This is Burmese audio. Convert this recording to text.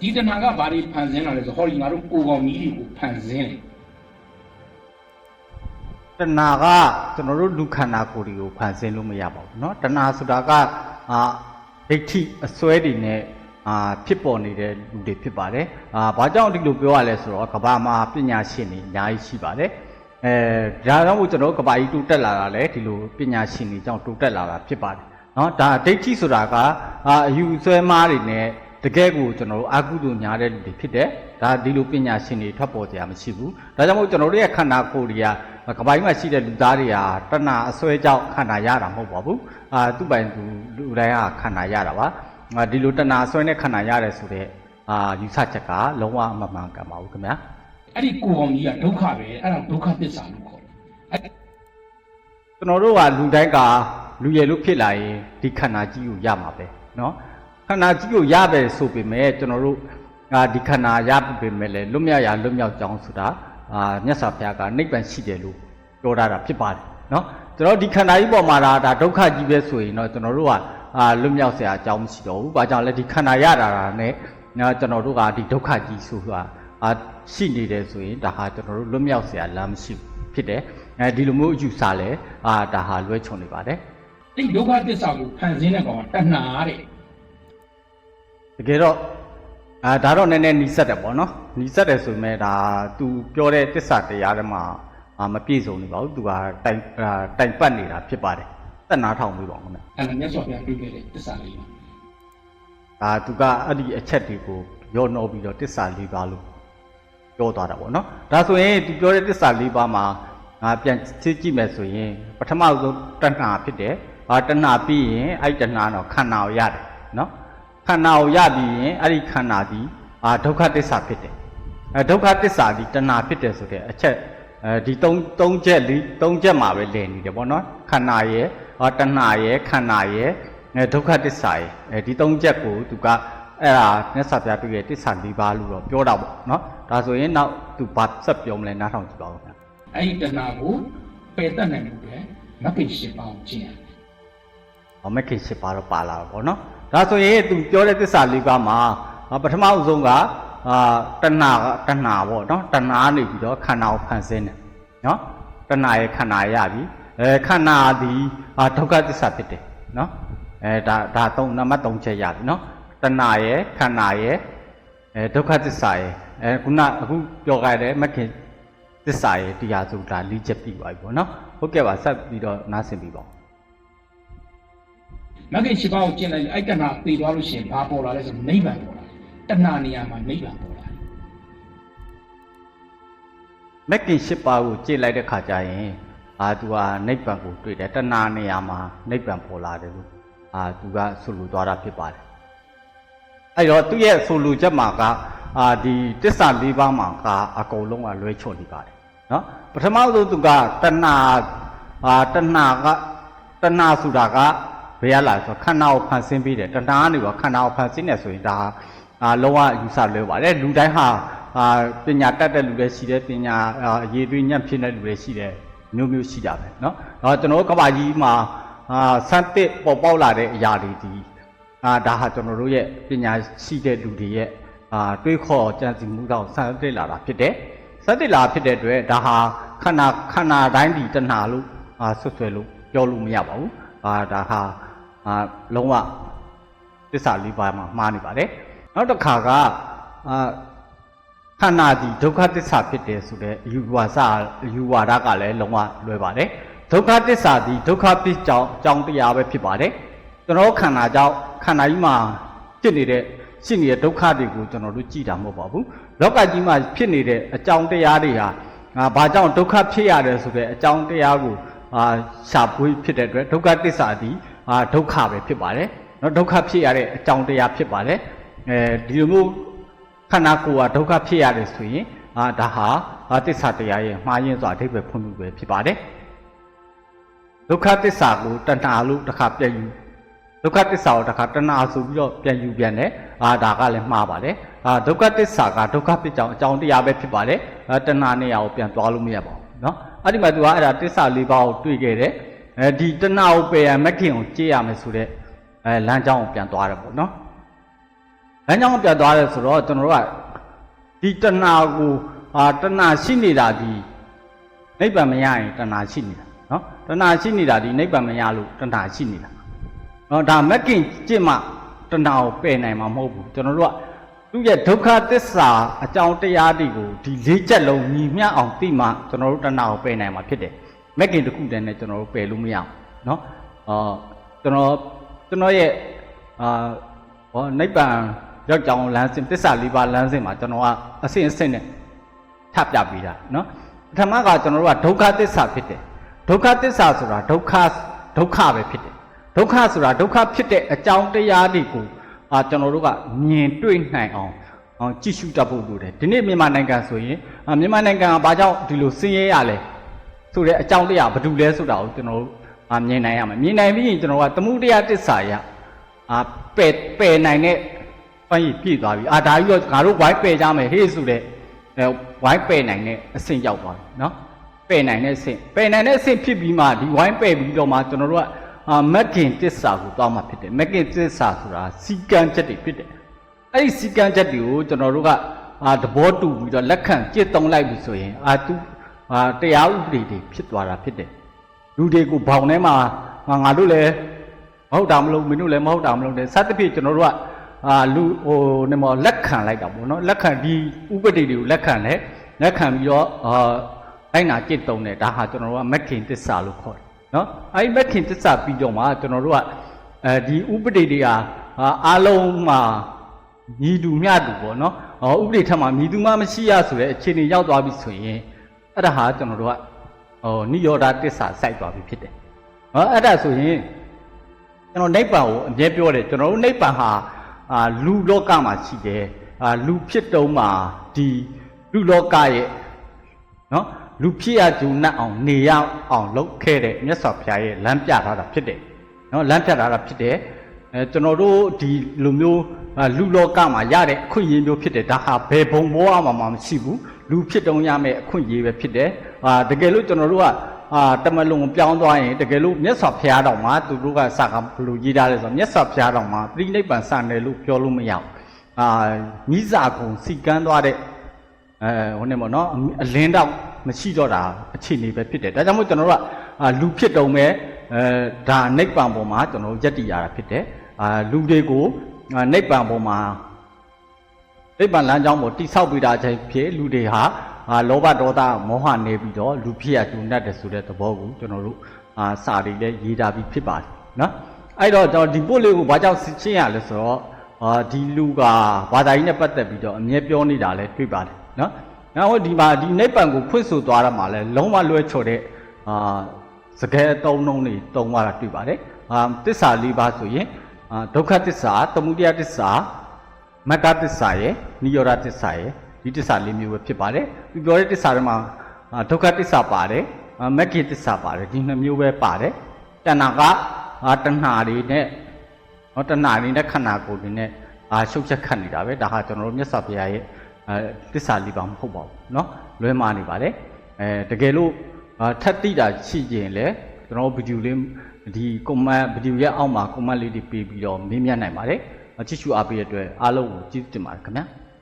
ဒီတဏှာကဘာတွေဖန်ဆင်းလာလဲဆိုဟောဒီငါတို့ကိုယ်ကောင်ကြီးတွေကိုဖန်ဆင်းတယ် တဏှာကကျွန်တော်တို့လူခန္ဓာကိုယ်တွေကိုဖန်ဆင်းလို့မရပါဘူးเนาะတဏှာဆိုတာကအာဒိဋ္ဌိအစွဲတွေနဲ့အာဖြစ်ပေါ်နေတဲ့လူတွေဖြစ်ပါတယ်အာဘာကြောင့်ဒီလိုပြောရလဲဆိုတော့ကဘာမှာပညာရှင်တွေအများကြီးရှိပါတယ်အဲဒါကြောင့်မို့ကျွန်တော်တို့ကဘာကြီးတိုးတက်လာတာလဲဒီလိုပညာရှင်တွေကြောင့်တိုးတက်လာတာဖြစ်ပါတယ်เนาะဒါဒိဋ္ဌိဆိုတာကအာအယူဆွဲမားတွေနဲ့ တကယ်ကိုကျွန်တော်တို့အာကုသိုလ်ညာတဲ့လူတွေဖြစ်တယ်ဒါဒီလိုပညာရှင်တွေထွက်ပေါ်ကြရမရှိဘူးဒါကြောင့်မို့ကျွန်တော်တို့ရဲ့ခန္ဓာကိုယ်တွေက ကပိုင်းမှာရှိတဲ့လူသားတွေဟာတဏှာအစွဲကြောင့်ခန္ဓာရတာမဟုတ်ပါဘူးအာသူ့ပိုင်သူလူတိုင်းဟာခန္ဓာရတာပါအာဒီလိုတဏှာအစွဲနဲ့ခန္ဓာရတယ်ဆိုတော့အာယူဆချက်ကလုံးဝမမှန်ကန်ပါဘူးခင်ဗျာ အဲ့ဒီကိုယ်ကောင်ကြီးကဒုက္ခပဲအဲ့ဒါဒုက္ခသစ္စာလို့ခေါ်တယ်အဲ့ ကျွန်တော်တို့ကလူတိုင်းကလူရည်လို့ဖြစ်လာရင်ဒီခန္ဓာကြီးကိုရမှာပဲเนาะ ခန္ဓာကြီးကိုရတယ်ဆိုပေမဲ့ကျွန်တော်တို့ဒီခန္ဓာရပေမဲ့လည်းလွတ်မြောက်ရလွတ်မြောက်ကြောင်းဆိုတာအာမြတ်စွာဘုရားကနိဗ္ဗာန်ရှိတယ်လို့ပြောထားတာဖြစ်ပါတယ်နော်ကျွန်တော်ဒီခန္ဓာကြီးပေါ်မှာဒါဒုက္ခကြီးပဲဆိုရင်တော့ကျွန်တော်တို့ကအာလွတ်မြောက်စရာအကြောင်းမရှိတော့ဘူး။ဘာကြောင့်လဲဒီခန္ဓာရတာတာနဲ့နော်ကျွန်တော်တို့ကဒီဒုက္ခကြီးဆိုတာအာရှိနေတယ်ဆိုရင်ဒါဟာကျွန်တော်တို့လွတ်မြောက်စရာလမ်းမရှိဖြစ်တယ်။အဲဒီလိုမျိုးအယူဆလဲအာဒါဟာလွဲချွန်နေပါတယ်။ဒီဒုက္ခသစ္စာကိုဖန်ဆင်းတဲ့ကောင်ကတဏှာတဲ့ တကယ်တော့အာဒါတော့နည်းနည်းနီးစက်တယ်ပေါ့နော်။နီးစက်တယ်ဆိုပေမဲ့ဒါ तू ပြောတဲ့တစ္ဆာတရားတွေမှာအာမပြည့်စုံနေပါဘူး။ तू ကတိုင်အာတိုင်ပတ်နေတာဖြစ်ပါတယ်။သက်နာထောင်ပြီးပါဦးခင်ဗျ။အဲ့ဒါမြတ်စွာဘုရားတွေ့ခဲ့တဲ့သစ္စာလေးပါဒါသူကအဲ့ဒီအချက်တွေကိုရောနှောပြီးတော့တစ္ဆာ၄ပါးလို့ပြောသွားတာပေါ့နော်ဒါဆိုရင်သူပြောတဲ့တစ္ဆာ၄ပါးမှာငါပြန်သိကြည့်မယ်ဆိုရင်ပထမဆုံးတဏှာဖြစ်တယ်ဟာတဏှာပြီးရင်အဲ့ဒီတဏှာတော့ခန္ဓာကိုရတယ်နော် ခန္ဓာကိုရပြီးရင်အဲ့ဒီခန္ဓာဒီအာဒုက္ခတစ္ဆာဖြစ်တယ်အဲဒုက္ခတစ္ဆာဒီတဏှာဖြစ်တယ်ဆိုတဲ့အချက်အဲဒီ၃၃ချက်လေး၃ချက်မှာပဲလည်နေတယ်ပေါ့နော်ခန္ဓာရဲ့ဟောတဏှာရဲ့ခန္ဓာရဲ့အဲဒုက္ခတစ္ဆာရဲ့အဲဒီ၃ချက်ကိုသူကအဲ့ဒါမြတ်စွာဘုရားပြည့်ရဲ့တစ္ဆာ၄ပါးလို့တော့ပြောတာပေါ့နော်ဒါဆိုရင်နောက်သူဘာဆက်ပြောမလဲနားထောင်ကြည့်ပါဦးခင်ဗျအဲ့ဒီတဏှာကိုပယ်တတ်နိုင်မှုပဲမဂ္ဂင်၈ပါးကိုကျင့်ရတယ်။အမခင်၈ပါးတော့ပါလာတော့ဗောနော်။ ဒါဆိုရင်သူပြောတဲ့သစ္စာ၄ပါးမှာအာပထမအဆုံးကအာတဏှာကတဏှာဗောနော်။တဏှာနေပြီးတော့ခန္ဓာကိုဖန်ဆင်းတယ်။နော်။တဏှာရဲ့ခန္ဓာရပြီ။အဲခန္ဓာသည်အာဒုက္ခသစ္စာဖြစ်တယ်နော်။အဲဒါဒါသုံးနံပါတ်၃ချက်ရပြီနော်။တဏှာရဲ့ခန္ဓာရဲ့အဲဒုက္ခသစ္စာရဲ့အဲခုနအခုပြောခဲ့တဲ့မခင်သစ္စာရဲ့တရားဆိုတာ၄ချက်ပြီးပါပြီဗောနော်။ဟုတ်ကဲ့ပါဆက်ပြီးတော့နားဆင်ပြီးပါဦး မဂ္ဂင်၈ပါးကိုကျင့်လိုက်ရင်အဲ့တဏှာသိသွားလို့ရှိရင်ဘာပေါ်လာလဲဆိုနိဗ္ဗာန်ပေါ်လာတယ်တဏှာနေရာမှာနိဗ္ဗာန်ပေါ်လာတယ်မက်ကင်၈ပါးကိုကြည့်လိုက်တဲ့ခါကျရင်အာသူဟာနိဗ္ဗာန်ကိုတွေ့တယ်တဏှာနေရာမှာနိဗ္ဗာန်ပေါ်လာတယ်လို့အာသူကဆိုလိုသွားတာဖြစ်ပါတယ်အဲ့တော့သူ့ရဲ့ဆိုလိုချက်မှာကအာဒီတစ္ဆာ၄ပါးမှာကအကုန်လုံးကလွဲချွတ်နေပါတယ်နော်ပထမဆုံးသူကတဏှာအာတဏှာကတဏှာဆိုတာက ဘယ်ရလာဆိုတော့ခန္ဓာကိုဖန်ဆင်းပြီးတယ်တဏှာကနေတော့ခန္ဓာကိုဖန်ဆင်းနေဆိုရင်ဒါအာလုံးဝယူဆလွဲပါတယ်လူတိုင်းဟာအာပညာတတ်တဲ့လူတွေရှိတယ်ပညာအာအရေးသွေးညံ့ဖြစ်တဲ့လူတွေရှိတယ်မျိုးမျိုးရှိကြပဲเนาะအဲကျွန်တော်တို့ကဘာကြီးမှာအာစမ်းတစ်ပေါ်ပေါက်လာတဲ့အရာတွေဒီအာဒါဟာကျွန်တော်တို့ရဲ့ပညာရှိတဲ့လူတွေရဲ့အာတွေးခေါ်ကြံစည်မှုတော့စမ်းတစ်လာတာဖြစ်တယ်စမ်းတစ်လာဖြစ်တဲ့အတွက်ဒါဟာခန္ဓာခန္ဓာတိုင်းဒီတဏှာလို့အာဆွတ်ဆွဲလို့ပြောလို့မရပါဘူးအာဒါဟာ အာလုံးဝသစ္စာလေးပါးမှာမှားနေပါတယ်နောက်တစ်ခါကအာခန္ဓာဒီဒုက္ခသစ္စာဖြစ်တယ်ဆိုတဲ့အယူဝါစအယူဝါဒကလည်းလုံးဝလွဲပါတယ်ဒုက္ခသစ္စာဒီဒုက္ခဖြစ်ကြောင်းအကြောင်းတရားပဲဖြစ်ပါတယ်ကျွန်တော်ခန္ဓာကြောင့်ခန္ဓာကြီးမှာဖြစ်နေတဲ့ရှိနေတဲ့ဒုက္ခတွေကိုကျွန်တော်တို့ကြည်တာမဟုတ်ပါဘူးလောကကြီးမှာဖြစ်နေတဲ့အကြောင်းတရားတွေဟာအာဘာကြောင့်ဒုက္ခဖြစ်ရတယ်ဆိုတဲ့အကြောင်းတရားကိုအာရှာဖွေဖြစ်တဲ့အတွက်ဒုက္ခသစ္စာဒီ အာဒုက္ခပဲဖြစ်ပါတယ် နော်ဒုက္ခဖြစ်ရတဲ့အကြောင်းတရားဖြစ်ပါတယ်အဲဒီလိုမျိုးခန္ဓာကိုယ်ကဒုက္ခဖြစ်ရတယ်ဆိုရင်အာဒါဟာအာတစ္ဆာတရားရဲ့မှားယွင်းစွာအဓိပ္ပာယ်ဖွင့်မှုပဲဖြစ်ပါတယ်ဒုက္ခတစ္ဆာကိုတဏှာလို့တစ်ခါပြန်ယူဒုက္ခတစ္ဆာကိုတစ်ခါတဏှာဆိုပြီးတော့ပြန်ယူပြန်တယ်အာဒါကလည်းမှားပါတယ်အာဒုက္ခတစ္ဆာကဒုက္ခဖြစ်ကြောင်းအကြောင်းတရားပဲဖြစ်ပါတယ်အာတဏှာနဲ့ရအောင်ပြန်သွားလို့မရပါဘူးเนาะအဲ့ဒီမှာသူကအဲ့ဒါတစ္ဆာလေးပါးကိုတွေ့ခဲ့တယ် အဲဒီတဏှာကိုပယ်ရမက်ခင်ကိုကြည့်ရမယ်ဆိုတဲ့အဲလမ်းကြောင်းကိုပြန်သွားတယ်ပေါ့နော်လမ်းကြောင်းပြတ်သွားတယ်ဆိုတော့ကျွန်တော်တို့ကဒီတဏှာကိုအာတဏှာရှိနေတာဒီနိဗ္ဗာန်မရရင်တဏှာရှိနေတာနော်တဏှာရှိနေတာဒီနိဗ္ဗာန်မရလို့တဏှာရှိနေတာနော်ဒါမက်ကင်ကြင့်မှတဏှာကိုပယ်နိုင်မှာမဟုတ်ဘူးကျွန်တော်တို့ကသူ့ရဲ့ဒုက္ခသစ္စာအကြောင်းတရားတွေကိုဒီလေးချက်လုံးညီမျှအောင်သိမှကျွန်တော်တို့တဏှာကိုပယ်နိုင်မှာဖြစ်တယ် မက်ကင်တစ်ခုတည်းနဲ့ကျွန်တော်တို့ပယ်လို့မရဘူးနော်အော်ကျွန်တော်ကျွန်တော်ရဲ့အာဟောနိဗ္ဗာန်ရောက်ကြောင်းလမ်းစဉ်သစ္စာလေးပါးလမ်းစဉ်မှာကျွန်တော်ကအစဉ်အဆက်နဲ့ ထပ်ပြပေးတာเนาะပထမကကျွန်တော်တို့ကဒုက္ခသစ္စာဖြစ်တယ်ဒုက္ခသစ္စာဆိုတာဒုက္ခဒုက္ခပဲဖြစ်တယ်ဒုက္ခဆိုတာဒုက္ခဖြစ်တဲ့အကြောင်းတရားတွေကိုအာကျွန်တော်တို့ကမြင်တွေ့နိုင်အောင်အောင်ကြည့်ရှုတတ်ဖို့လိုတယ်ဒီနေ့မြန်မာနိုင်ငံဆိုရင်အာမြန်မာနိုင်ငံကဘာကြောင့်ဒီလိုဆင်းရဲရလဲ ဆိုတဲ့အကြောင်းတရားဘာတူလဲဆိုတာကိုကျွန်တော်တို့အာမြင်နိုင်ရမယ်မြင်နိုင်ပြီးရင်ကျွန်တော်ကသမှုတရားသစ္စာရအာပယ်ပယ်နိုင်တဲ့ဘိုင်းပြည့်သွားပြီအာဒါကြီးတော့ငါတို့ဝိုင်းပယ်ကြမယ်ဟေးဆိုတဲ့အဲဝိုင်းပယ်နိုင်တဲ့အဆင့်ရောက်သွားတယ်နော်ပယ်နိုင်တဲ့အဆင့်ပယ်နိုင်တဲ့အဆင့်ဖြစ်ပြီးမှဒီဝိုင်းပယ်ပြီးတော့မှကျွန်တော်တို့ကအာမက်ကင်တစ္ဆာကိုသွားမှဖြစ်တယ်မက်ကင်တစ္ဆာဆိုတာစီကံချက်တွေဖြစ်တယ်အဲ့ဒီစီကံချက်တွေကိုကျွန်တော်တို့ကအာသဘောတူပြီးတော့လက်ခံကြစ်တုံးလိုက်ပြီဆိုရင်အာသူ အာတရားဥပဒေတွေဖြစ်သွားတာဖြစ်တယ်လူတွေကိုဘောင်ထဲမှာငါငါတို့လည်းမဟုတ်တာမလို့မင်းတို့လည်းမဟုတ်တာမလို့တဲ့စသဖြင့်ကျွန်တော်တို့ကအာလူဟိုနေမလက်ခံလိုက်တာပေါ့နော်လက်ခံဒီဥပဒေတွေကိုလက်ခံတယ်လက်ခံပြီးတော့အာအဲ့နာจิตတုံးတယ်ဒါဟာကျွန်တော်တို့ကမက်ခင်တစ္ဆာလို့ခေါ်တယ်နော်အဲ့ဒီမက်ခင်တစ္ဆာပြီးတော့မှကျွန်တော်တို့ကအဲဒီဥပဒေတွေဟာအာအားလုံးမှာညီတူမျှတူပေါ့နော်ဟောဥပဒေထက်မှာညီတူမှမရှိရဆိုတဲ့အခြေအနေရောက်သွားပြီဆိုရင် အဲ့ဒါဟာကျွန်တော်တို့ကဟိုနိရောဓတစ္ဆာစိုက်သွားပြီဖြစ်တယ်ဟောအဲ့ဒါဆိုရင်ကျွန်တော်နိဗ္ဗာန်ကိုအမြဲပြောတယ်ကျွန်တော်တို့နိဗ္ဗာန်ဟာအာလူလောကမှာရှိတယ်အာလူဖြစ်တုံးမှာဒီလူလောကရဲ့နော်လူဖြစ်ရကြုံနဲ့အောင်နေရအောင်လုပ်ခဲ့တဲ့မြတ်စွာဘုရားရဲ့လမ်းပြထားတာဖြစ်တယ်နော်လမ်းပြထားတာဖြစ်တယ် အဲကျွန်တော်တို့ဒီလူမျိုးအာလူလောကမှာရတဲ့အခွင့်အရေးမျိုးဖြစ်တယ်ဒါဟာဘယ်ဘုံဘောမှာမှမရှိဘူးလူဖြစ်တုံးရမယ့်အခွင့်အရေးပဲဖြစ်တယ်အာတကယ်လို့ကျွန်တော်တို့ကအာတမလုံကိုပြောင်းသွားရင်တကယ်လို့မြတ်စွာဘုရားတော်မှာသူတို့ကစကားဘယ်လိုရေးထားလဲဆိုတော့မြတ်စွာဘုရားတော်မှာပြိဋိဘံစံတယ်လို့ပြောလို့မရဘူးအာမိစာကုံစီကန်းသွားတဲ့အဲဟိုနေမို့နော်အလင်းတော့မရှိတော့တာအခြေအနေပဲဖြစ်တယ်ဒါကြောင့်မို့ကျွန်တော်တို့ကအာလူဖြစ်တုံပဲ အဲဒါနိဗ္ဗာန်ပေါ်မှာကျွန်တော်တို့ယက်တည်ရတာဖြစ်တယ်အာလူတွေကိုအာနိဗ္ဗာန်ပေါ်မှာနိဗ္ဗာန်လမ်းကြောင်းကိုတိဆောက်ပေးတာချင်းဖြစ်လူတွေဟာအာလောဘဒေါသမောဟနေပြီးတော့လူဖြစ်ရကျူနဲ့တယ်ဆိုတဲ့သဘောကိုကျွန်တော်တို့အာစာတွေလည်းရေးထားပြီးဖြစ်ပါတယ်နော်အဲ့တော့ကျွန်တော်ဒီပို့လေးကိုဘာကြောင့်ရှင်းရလဲဆိုတော့အာဒီလူကဘာသာကြီးနဲ့ပတ်သက်ပြီးတော့အမြဲပြောနေတာလည်းတွေ့ပါတယ်နော်နောက်ဒီမှာဒီနိဗ္ဗာန်ကိုဖွင့်ဆိုသွားရမှာလဲလုံးဝလွဲချော်တဲ့အာ စကဲအတုံးလုံးတွေတုံးသွားတာတွေ့ပါတယ်အာတစ္ဆာလေးပါးဆိုရင်အာဒုက္ခတစ္ဆာသမုဒယတစ္ဆာ မတ္တတစ္ဆာရယ်နိရောဓတစ္ဆာရယ်ဒီတစ္ဆာလေးမျိုးပဲဖြစ်ပါတယ်ဒီပြောတဲ့တစ္ဆာတွေမှာအာဒုက္ခတစ္ဆာပါတယ်အာမဂ္ဂင်တစ္ဆာပါတယ်ဒီနှစ်မျိုးပဲပါတယ်တဏှာကအာတဏှာတွေနဲ့ဟောတဏှာတွေနဲ့ခန္ဓာကိုယ်တွေနဲ့အာရှုပ်ချက်ခတ်နေတာပဲဒါဟာကျွန်တော်တို့မြတ်စွာဘုရားရဲ့အဲတစ္ဆာလေးပါမဟုတ်ပါဘူးเนาะလွဲမှားနေပါတယ်အဲတကယ်လို့ အာထပ်တိတာရှိကျင်လေကျွန်တော်ဗီဒီယိုလေးဒီ comment ဗီဒီယိုရဲ့အောက်မှာ comment လေးတွေပေးပြီးတော့မေးမြန်းနိုင်ပါတယ်ချစ်ချူအားပေးတဲ့အတွက်အားလုံးကိုကျေးဇူးတင်ပါတယ်ခင်ဗျာ